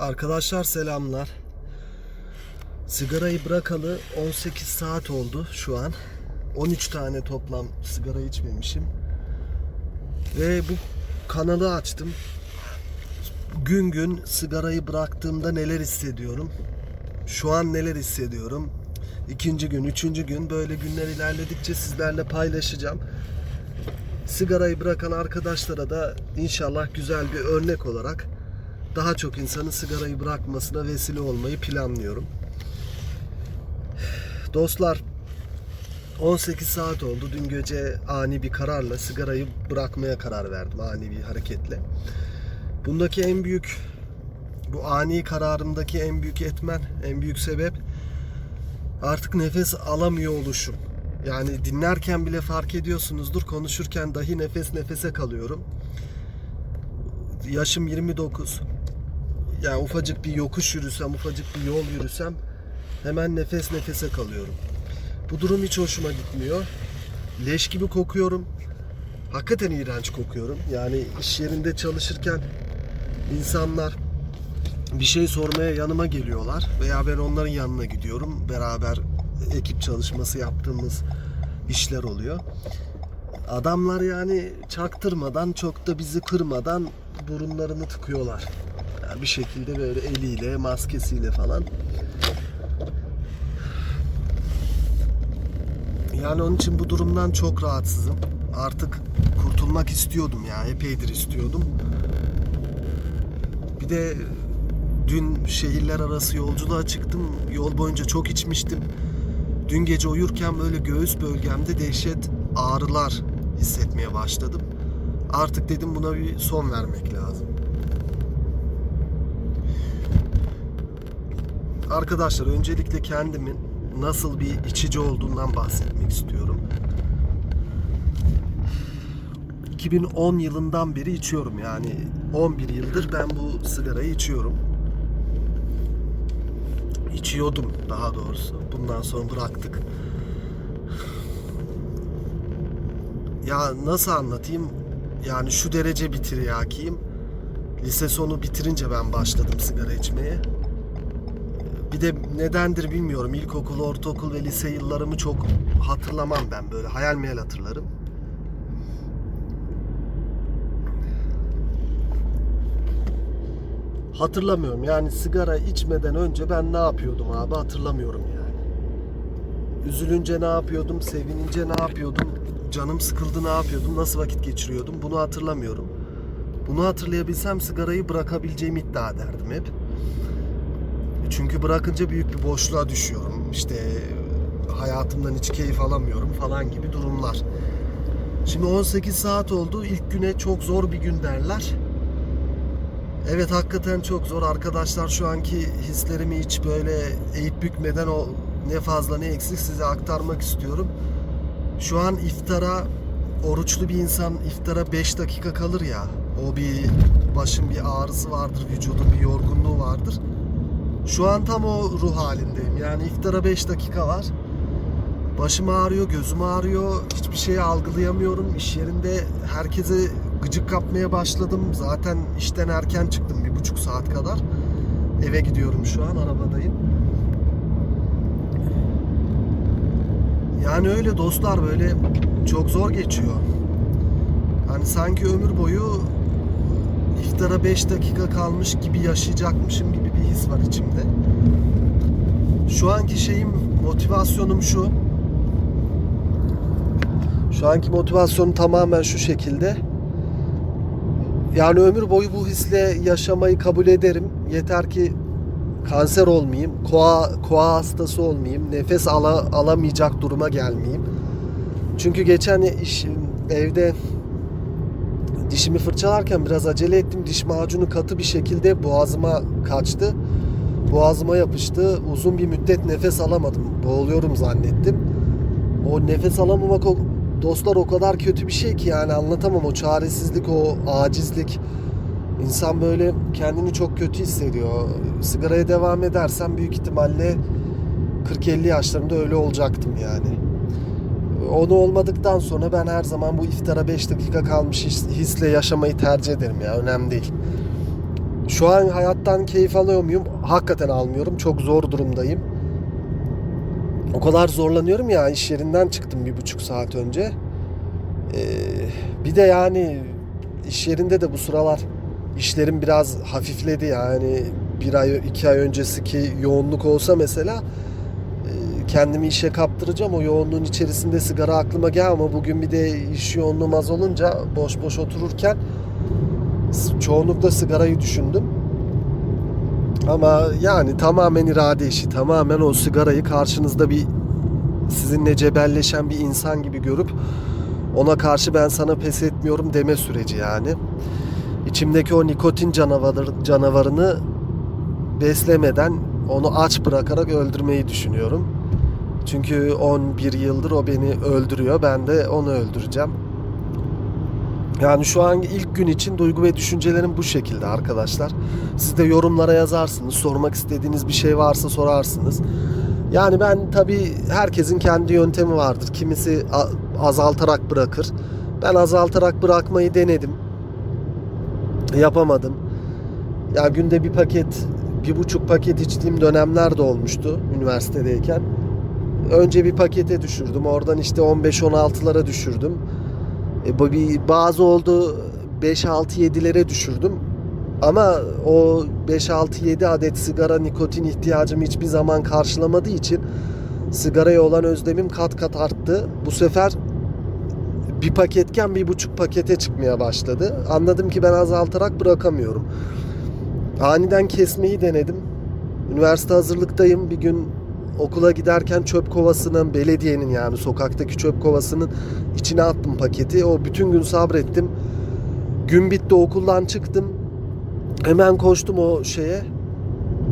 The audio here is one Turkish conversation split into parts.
Arkadaşlar selamlar. Sigarayı bırakalı 18 saat oldu şu an. 13 tane toplam sigara içmemişim. Ve bu kanalı açtım. Gün gün sigarayı bıraktığımda neler hissediyorum? Şu an neler hissediyorum? İkinci gün, üçüncü gün böyle günler ilerledikçe sizlerle paylaşacağım. Sigarayı bırakan arkadaşlara da inşallah güzel bir örnek olarak daha çok insanın sigarayı bırakmasına vesile olmayı planlıyorum. Dostlar 18 saat oldu. Dün gece ani bir kararla sigarayı bırakmaya karar verdim. Ani bir hareketle. Bundaki en büyük bu ani kararımdaki en büyük etmen, en büyük sebep artık nefes alamıyor oluşum. Yani dinlerken bile fark ediyorsunuzdur. Konuşurken dahi nefes nefese kalıyorum. Yaşım 29. Yani ufacık bir yokuş yürüsem, ufacık bir yol yürüsem hemen nefes nefese kalıyorum. Bu durum hiç hoşuma gitmiyor. Leş gibi kokuyorum. Hakikaten iğrenç kokuyorum. Yani iş yerinde çalışırken insanlar bir şey sormaya yanıma geliyorlar veya ben onların yanına gidiyorum. Beraber ekip çalışması yaptığımız işler oluyor. Adamlar yani çaktırmadan çok da bizi kırmadan burunlarını tıkıyorlar. Bir şekilde böyle eliyle, maskesiyle falan. Yani onun için bu durumdan çok rahatsızım. Artık kurtulmak istiyordum ya, epeydir istiyordum. Bir de dün şehirler arası yolculuğa çıktım. Yol boyunca çok içmiştim. Dün gece uyurken böyle göğüs bölgemde dehşet ağrılar hissetmeye başladım. Artık dedim buna bir son vermek lazım. Arkadaşlar öncelikle kendimin nasıl bir içici olduğundan bahsetmek istiyorum. 2010 yılından beri içiyorum yani 11 yıldır ben bu sigarayı içiyorum. İçiyordum daha doğrusu. Bundan sonra bıraktık. Ya nasıl anlatayım? Yani şu derece bitiriyakiyim. Lise sonu bitirince ben başladım sigara içmeye. Bir de nedendir bilmiyorum. İlkokul, ortaokul ve lise yıllarımı çok hatırlamam ben böyle. Hayal meyal hatırlarım. Hatırlamıyorum. Yani sigara içmeden önce ben ne yapıyordum abi hatırlamıyorum yani. Üzülünce ne yapıyordum, sevinince ne yapıyordum, canım sıkıldı ne yapıyordum, nasıl vakit geçiriyordum bunu hatırlamıyorum. Bunu hatırlayabilsem sigarayı bırakabileceğimi iddia ederdim hep. Çünkü bırakınca büyük bir boşluğa düşüyorum. İşte hayatımdan hiç keyif alamıyorum falan gibi durumlar. Şimdi 18 saat oldu. İlk güne çok zor bir gün derler. Evet hakikaten çok zor. Arkadaşlar şu anki hislerimi hiç böyle eğip bükmeden o ne fazla ne eksik size aktarmak istiyorum. Şu an iftara oruçlu bir insan iftara 5 dakika kalır ya. O bir başın bir ağrısı vardır, vücudun bir yorgunluğu. Şu an tam o ruh halindeyim. Yani iftara 5 dakika var. Başım ağrıyor, gözüm ağrıyor. Hiçbir şeyi algılayamıyorum. İş yerinde herkese gıcık kapmaya başladım. Zaten işten erken çıktım bir buçuk saat kadar. Eve gidiyorum şu an, arabadayım. Yani öyle dostlar böyle çok zor geçiyor. Hani sanki ömür boyu iftara 5 dakika kalmış gibi yaşayacakmışım gibi bir his var içimde. Şu anki şeyim, motivasyonum şu. Şu anki motivasyonum tamamen şu şekilde. Yani ömür boyu bu hisle yaşamayı kabul ederim. Yeter ki kanser olmayayım, koa, koa hastası olmayayım, nefes ala, alamayacak duruma gelmeyeyim. Çünkü geçen iş, evde dişimi fırçalarken biraz acele ettim. Diş macunu katı bir şekilde boğazıma kaçtı. Boğazıma yapıştı. Uzun bir müddet nefes alamadım. Boğuluyorum zannettim. O nefes alamamak o, dostlar o kadar kötü bir şey ki yani anlatamam. O çaresizlik, o acizlik. İnsan böyle kendini çok kötü hissediyor. Sigaraya devam edersem büyük ihtimalle 40-50 yaşlarında öyle olacaktım yani. Onu olmadıktan sonra ben her zaman bu iftara 5 dakika kalmış his- hisle yaşamayı tercih ederim ya. Önemli değil. şu an hayattan keyif alıyor muyum? Hakikaten almıyorum. Çok zor durumdayım. O kadar zorlanıyorum ya iş yerinden çıktım bir buçuk saat önce. Ee, bir de yani iş yerinde de bu sıralar işlerim biraz hafifledi yani bir ay iki ay öncesiki yoğunluk olsa mesela kendimi işe kaptıracağım o yoğunluğun içerisinde sigara aklıma gel ama bugün bir de iş yoğunluğum az olunca boş boş otururken çoğunlukla sigarayı düşündüm. Ama yani tamamen irade işi, tamamen o sigarayı karşınızda bir sizinle cebelleşen bir insan gibi görüp ona karşı ben sana pes etmiyorum deme süreci yani. İçimdeki o nikotin canavarı, canavarını beslemeden onu aç bırakarak öldürmeyi düşünüyorum. Çünkü 11 yıldır o beni öldürüyor. Ben de onu öldüreceğim. Yani şu an ilk gün için duygu ve düşüncelerim bu şekilde arkadaşlar. Siz de yorumlara yazarsınız. Sormak istediğiniz bir şey varsa sorarsınız. Yani ben tabii herkesin kendi yöntemi vardır. Kimisi azaltarak bırakır. Ben azaltarak bırakmayı denedim. Yapamadım. Ya günde bir paket, bir buçuk paket içtiğim dönemler de olmuştu üniversitedeyken. Önce bir pakete düşürdüm. Oradan işte 15-16'lara düşürdüm. E, bazı oldu 5-6-7'lere düşürdüm. Ama o 5-6-7 adet sigara nikotin ihtiyacımı hiçbir zaman karşılamadığı için sigaraya olan özlemim kat kat arttı. Bu sefer bir paketken bir buçuk pakete çıkmaya başladı. Anladım ki ben azaltarak bırakamıyorum. Aniden kesmeyi denedim. Üniversite hazırlıktayım. Bir gün okula giderken çöp kovasının, belediyenin yani sokaktaki çöp kovasının içine attım paketi. O bütün gün sabrettim. Gün bitti okuldan çıktım. Hemen koştum o şeye.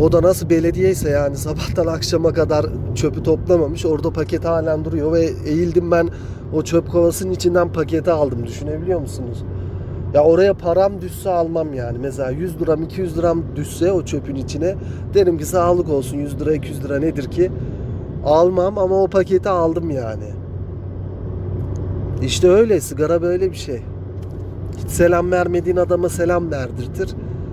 O da nasıl belediyeyse yani sabahtan akşama kadar çöpü toplamamış. Orada paket halen duruyor ve eğildim ben o çöp kovasının içinden paketi aldım. Düşünebiliyor musunuz? Ya oraya param düşse almam yani. Mesela 100 liram 200 liram düşse o çöpün içine derim ki sağlık olsun 100 lira 200 lira nedir ki? Almam ama o paketi aldım yani. İşte öyle sigara böyle bir şey. Hiç selam vermediğin adama selam verdirtir.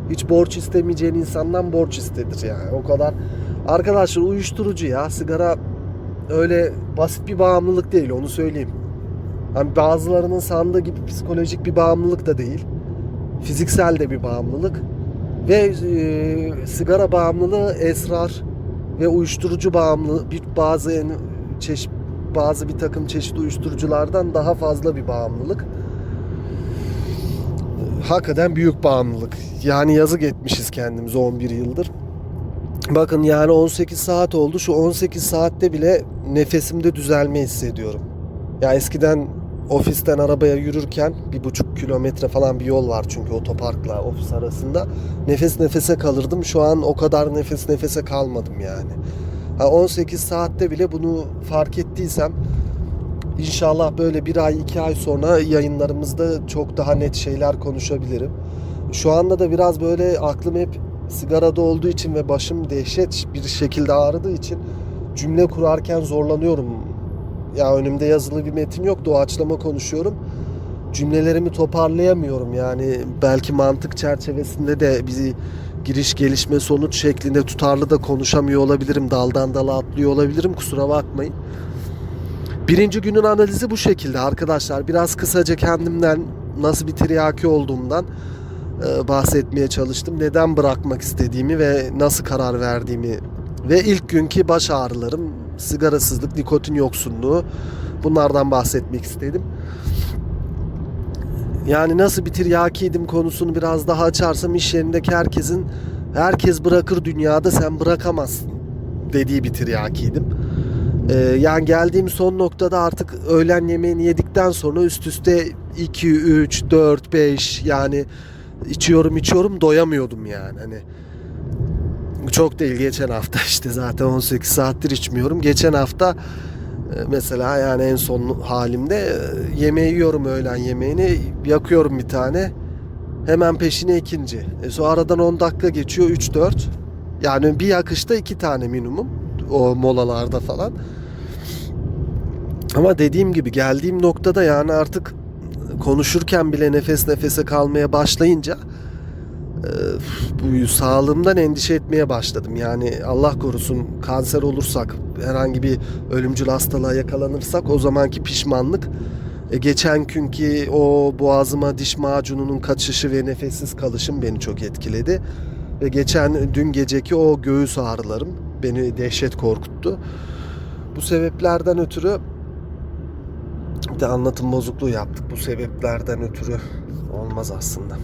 Hiç borç istemeyeceğin insandan borç istedir yani. O kadar. Arkadaşlar uyuşturucu ya. Sigara öyle basit bir bağımlılık değil onu söyleyeyim. Hani bazılarının sandığı gibi psikolojik bir bağımlılık da değil. Fiziksel de bir bağımlılık. Ve e, sigara bağımlılığı esrar ve uyuşturucu bağımlılığı bir bazı en, çeşit bazı bir takım çeşit uyuşturuculardan daha fazla bir bağımlılık. Hakikaten büyük bağımlılık. Yani yazık etmişiz kendimize 11 yıldır. Bakın yani 18 saat oldu. Şu 18 saatte bile nefesimde düzelme hissediyorum. Ya eskiden ofisten arabaya yürürken bir buçuk kilometre falan bir yol var çünkü otoparkla ofis arasında. Nefes nefese kalırdım. Şu an o kadar nefes nefese kalmadım yani. Ha 18 saatte bile bunu fark ettiysem inşallah böyle bir ay iki ay sonra yayınlarımızda çok daha net şeyler konuşabilirim. Şu anda da biraz böyle aklım hep sigarada olduğu için ve başım dehşet bir şekilde ağrıdığı için cümle kurarken zorlanıyorum. Ya önümde yazılı bir metin yok doğaçlama konuşuyorum. Cümlelerimi toparlayamıyorum yani belki mantık çerçevesinde de bizi giriş gelişme sonuç şeklinde tutarlı da konuşamıyor olabilirim. Daldan dala atlıyor olabilirim kusura bakmayın. Birinci günün analizi bu şekilde arkadaşlar. Biraz kısaca kendimden nasıl bir tiryaki olduğumdan e, bahsetmeye çalıştım. Neden bırakmak istediğimi ve nasıl karar verdiğimi ve ilk günkü baş ağrılarım, sigarasızlık, nikotin yoksunluğu bunlardan bahsetmek istedim. Yani nasıl bir tiryakiydim konusunu biraz daha açarsam iş yerindeki herkesin herkes bırakır dünyada sen bırakamazsın dediği bir tiryakiydim. Ee, yani geldiğim son noktada artık öğlen yemeğini yedikten sonra üst üste 2, 3, 4, 5 yani içiyorum içiyorum doyamıyordum yani. Hani çok değil geçen hafta işte zaten 18 saattir içmiyorum. Geçen hafta e, mesela yani en son halimde e, yemeği yiyorum öğlen yemeğini yakıyorum bir tane. Hemen peşine ikinci. E sonra aradan 10 dakika geçiyor 3-4. Yani bir yakışta iki tane minimum o molalarda falan. Ama dediğim gibi geldiğim noktada yani artık konuşurken bile nefes nefese kalmaya başlayınca bu sağlığımdan endişe etmeye başladım. Yani Allah korusun kanser olursak, herhangi bir ölümcül hastalığa yakalanırsak o zamanki pişmanlık e, geçen günkü o boğazıma diş macununun kaçışı ve nefessiz kalışım beni çok etkiledi. Ve geçen dün geceki o göğüs ağrılarım beni dehşet korkuttu. Bu sebeplerden ötürü bir de anlatım bozukluğu yaptık. Bu sebeplerden ötürü olmaz aslında.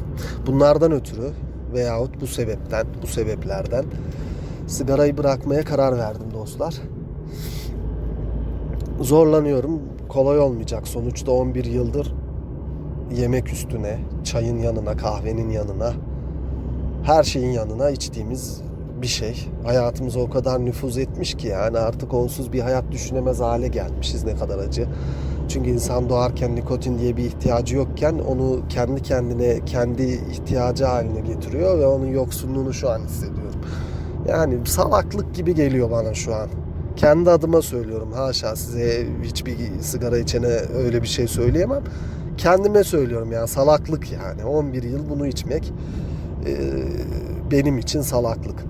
Bunlardan ötürü veyahut bu sebepten, bu sebeplerden sigarayı bırakmaya karar verdim dostlar. Zorlanıyorum. Kolay olmayacak. Sonuçta 11 yıldır yemek üstüne, çayın yanına, kahvenin yanına, her şeyin yanına içtiğimiz bir şey. Hayatımıza o kadar nüfuz etmiş ki yani artık onsuz bir hayat düşünemez hale gelmişiz ne kadar acı. Çünkü insan doğarken nikotin diye bir ihtiyacı yokken onu kendi kendine kendi ihtiyacı haline getiriyor ve onun yoksunluğunu şu an hissediyorum. Yani salaklık gibi geliyor bana şu an. Kendi adıma söylüyorum. Haşa size hiçbir sigara içene öyle bir şey söyleyemem. Kendime söylüyorum yani salaklık yani. 11 yıl bunu içmek benim için salaklık.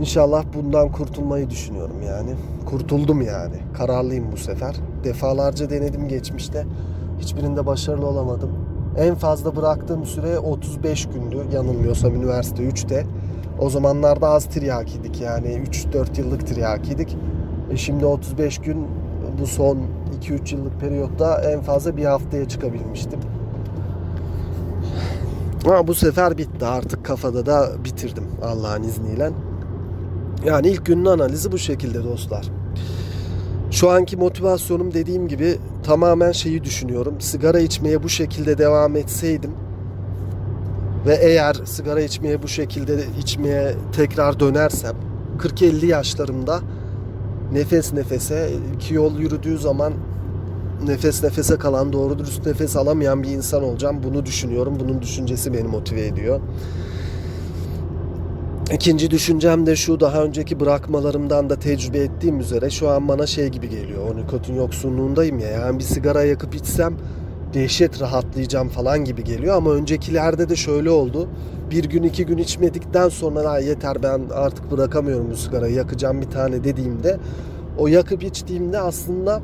İnşallah bundan kurtulmayı düşünüyorum yani. Kurtuldum yani. Kararlıyım bu sefer. Defalarca denedim geçmişte. Hiçbirinde başarılı olamadım. En fazla bıraktığım süre 35 gündü. Yanılmıyorsam üniversite 3'te. O zamanlarda az tiryakiydik yani 3-4 yıllık tiryakiydik. E şimdi 35 gün bu son 2-3 yıllık periyotta en fazla bir haftaya çıkabilmiştim. Ama bu sefer bitti artık kafada da bitirdim Allah'ın izniyle. Yani ilk günün analizi bu şekilde dostlar. Şu anki motivasyonum dediğim gibi tamamen şeyi düşünüyorum. Sigara içmeye bu şekilde devam etseydim ve eğer sigara içmeye bu şekilde içmeye tekrar dönersem 40-50 yaşlarımda nefes nefese iki yol yürüdüğü zaman nefes nefese kalan doğru dürüst nefes alamayan bir insan olacağım. Bunu düşünüyorum. Bunun düşüncesi beni motive ediyor. İkinci düşüncem de şu daha önceki bırakmalarımdan da tecrübe ettiğim üzere şu an bana şey gibi geliyor. O nikotin yoksunluğundayım ya. Yani bir sigara yakıp içsem dehşet rahatlayacağım falan gibi geliyor. Ama öncekilerde de şöyle oldu. Bir gün iki gün içmedikten sonra "Ha, yeter ben artık bırakamıyorum bu sigarayı yakacağım bir tane dediğimde o yakıp içtiğimde aslında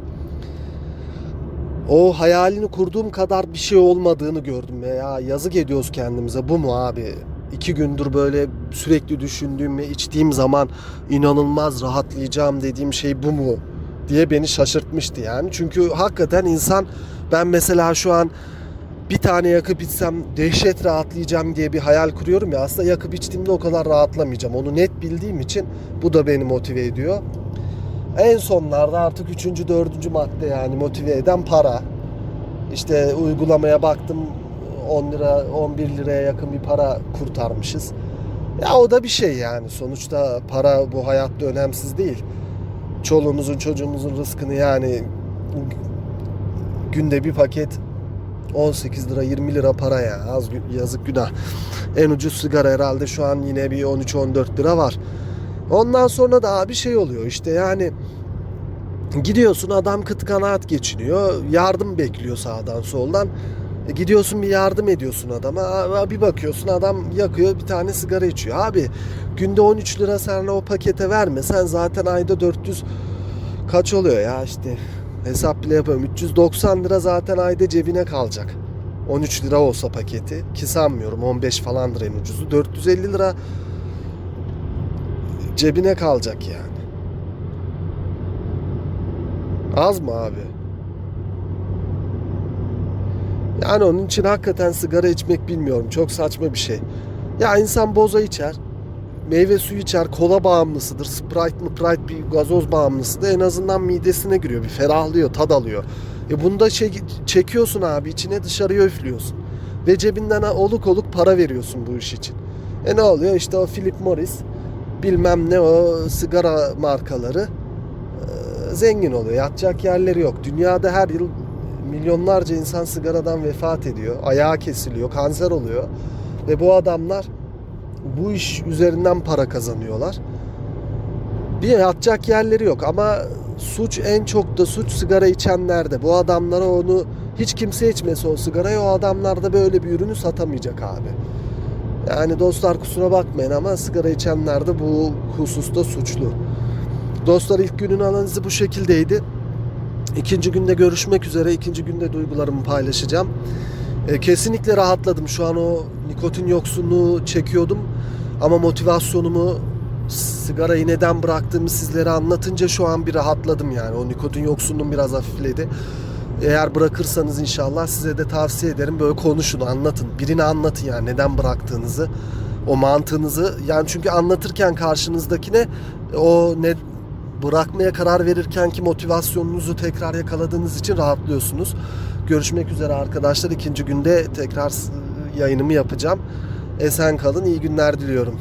o hayalini kurduğum kadar bir şey olmadığını gördüm. Ya yazık ediyoruz kendimize bu mu abi? İki gündür böyle sürekli düşündüğüm ve içtiğim zaman inanılmaz rahatlayacağım dediğim şey bu mu diye beni şaşırtmıştı yani. Çünkü hakikaten insan ben mesela şu an bir tane yakıp içsem dehşet rahatlayacağım diye bir hayal kuruyorum ya aslında yakıp içtiğimde o kadar rahatlamayacağım. Onu net bildiğim için bu da beni motive ediyor. En sonlarda artık üçüncü, dördüncü madde yani motive eden para. İşte uygulamaya baktım 10 lira 11 liraya yakın bir para kurtarmışız. Ya o da bir şey yani. Sonuçta para bu hayatta önemsiz değil. Çoluğumuzun çocuğumuzun rızkını yani günde bir paket 18 lira 20 lira para ya. Az yazık günah. En ucuz sigara herhalde şu an yine bir 13-14 lira var. Ondan sonra da bir şey oluyor işte yani gidiyorsun adam kıt kanaat geçiniyor. Yardım bekliyor sağdan soldan. E gidiyorsun bir yardım ediyorsun adama. Bir bakıyorsun adam yakıyor bir tane sigara içiyor. Abi günde 13 lira sen o pakete verme. Sen zaten ayda 400 kaç oluyor ya işte hesap bile yapıyorum. 390 lira zaten ayda cebine kalacak. 13 lira olsa paketi ki sanmıyorum 15 falandır en ucuzu. 450 lira cebine kalacak yani. Az mı abi? Yani onun için hakikaten sigara içmek bilmiyorum. Çok saçma bir şey. Ya insan boza içer. Meyve suyu içer. Kola bağımlısıdır. Sprite mı Sprite bir gazoz bağımlısıdır. En azından midesine giriyor. Bir ferahlıyor. Tad alıyor. E bunda şey, çekiyorsun abi. içine dışarıya üflüyorsun. Ve cebinden oluk oluk para veriyorsun bu iş için. E ne oluyor? İşte o Philip Morris bilmem ne o sigara markaları zengin oluyor. Yatacak yerleri yok. Dünyada her yıl milyonlarca insan sigaradan vefat ediyor. Ayağı kesiliyor, kanser oluyor. Ve bu adamlar bu iş üzerinden para kazanıyorlar. Bir yatacak yerleri yok ama suç en çok da suç sigara içenlerde. Bu adamlara onu hiç kimse içmese o sigarayı o adamlar da böyle bir ürünü satamayacak abi. Yani dostlar kusura bakmayın ama sigara içenler de bu hususta suçlu. Dostlar ilk günün analizi bu şekildeydi. İkinci günde görüşmek üzere. İkinci günde duygularımı paylaşacağım. E, kesinlikle rahatladım. Şu an o nikotin yoksunluğu çekiyordum. Ama motivasyonumu sigarayı neden bıraktığımı sizlere anlatınca şu an bir rahatladım yani. O nikotin yoksunluğum biraz hafifledi. Eğer bırakırsanız inşallah size de tavsiye ederim. Böyle konuşun, anlatın. Birine anlatın yani neden bıraktığınızı, o mantığınızı. Yani çünkü anlatırken karşınızdakine o ne bırakmaya karar verirken ki motivasyonunuzu tekrar yakaladığınız için rahatlıyorsunuz. Görüşmek üzere arkadaşlar. İkinci günde tekrar yayınımı yapacağım. Esen kalın, iyi günler diliyorum.